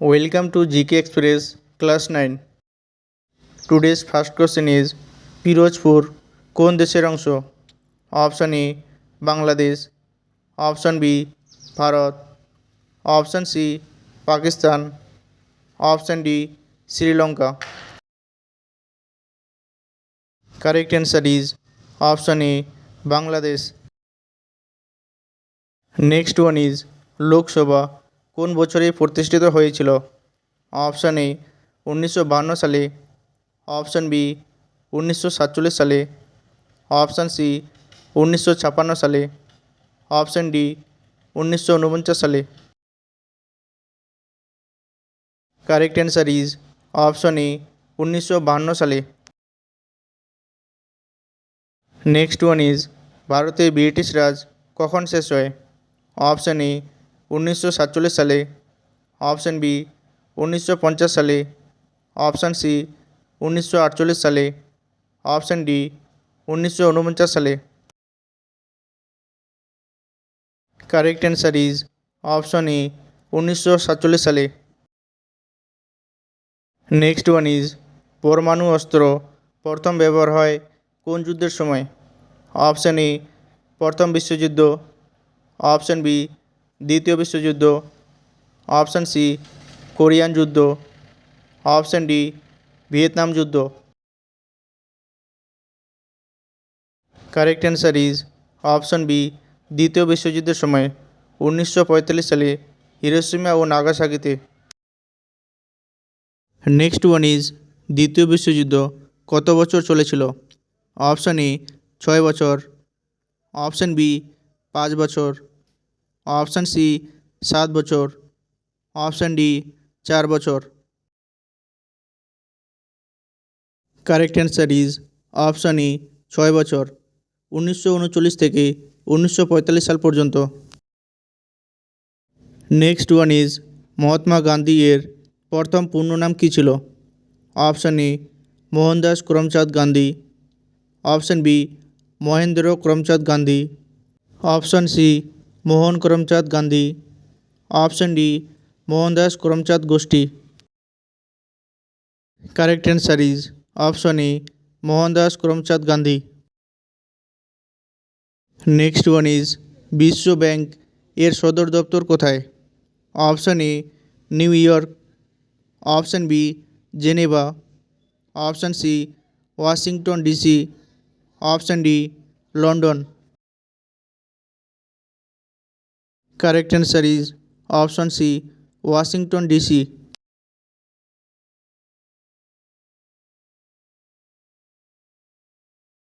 Welcome to GK Express, Class 9. Today's first question is Pirojpur কোন দেশের অংশ option A Bangladesh option B Bharat option C Pakistan option D Sri Lanka correct answer is option A Bangladesh next one is Lok Sabha কোন বছরে প্রতিষ্ঠিত হয়েছিল? Option A, উনিশশো বাহান্ন সালে। অপশান বি, উনিশশো সাতচল্লিশ সালে। অপশান সি, উনিশশো ছাপান্ন সালে। অপশান ডি, উনিশশো উনপঞ্চাশ সালে। Correct answer is option A, উনিশশো বাহান্ন সালে। নেক্সট ওয়ান ইজ ভারতে ব্রিটিশ রাজ কখন শেষ হয়? অপশান এ উনিশশো সাতচল্লিশ সালে অপশান বি উনিশশো পঞ্চাশ সালে অপশান সি উনিশশো আটচল্লিশ সালে অপশান ডি উনিশশো উনপঞ্চাশ সালে। Correct answer is option A উনিশশো সাতচল্লিশ সালে। নেক্সট ওয়ান ইজ পরমাণু অস্ত্র প্রথম ব্যবহার হয় কোন যুদ্ধের সময়? অপশান এ প্রথম বিশ্বযুদ্ধ। অপশান বি দ্বিতীয় বিশ্বযুদ্ধ, অপশান সি, কোরিয়ান যুদ্ধ, অপশান ডি, ভিয়েতনাম যুদ্ধ। Correct answer is option B, দ্বিতীয় বিশ্বযুদ্ধের সময়, উনিশশো পঁয়তাল্লিশ সালে হিরোসীমা ও নাগাসাকিতে। নেক্সট ওয়ান ইজ দ্বিতীয় বিশ্বযুদ্ধ, কত বছর চলেছিল? অপশান এ, ছয় বছর। অপশান বি, পাঁচ বছর। অপশান সি, সাত বছর। অপশান ডি, চার বছর। Correct answer is option E ছয় বছর। উনিশশো উনচল্লিশ থেকে উনিশশো পঁয়তাল্লিশ সাল পর্যন্ত। Next one is Mahatma Gandhi এর প্রথম পূর্ণ নাম কী ছিল? Option A Mohandas Karamchand Gandhi. Option B Mahendra Karamchand Gandhi. Option C Mohan Karamchand Gandhi option D Mohandas Karamchand গোষ্ঠী correct answer is option A Mohandas Karamchand Gandhi next one is বিশ্ব bank এর সদর দপ্তর কোথায় option A New York option B Geneva option C Washington DC option D London correct answer is option C Washington DC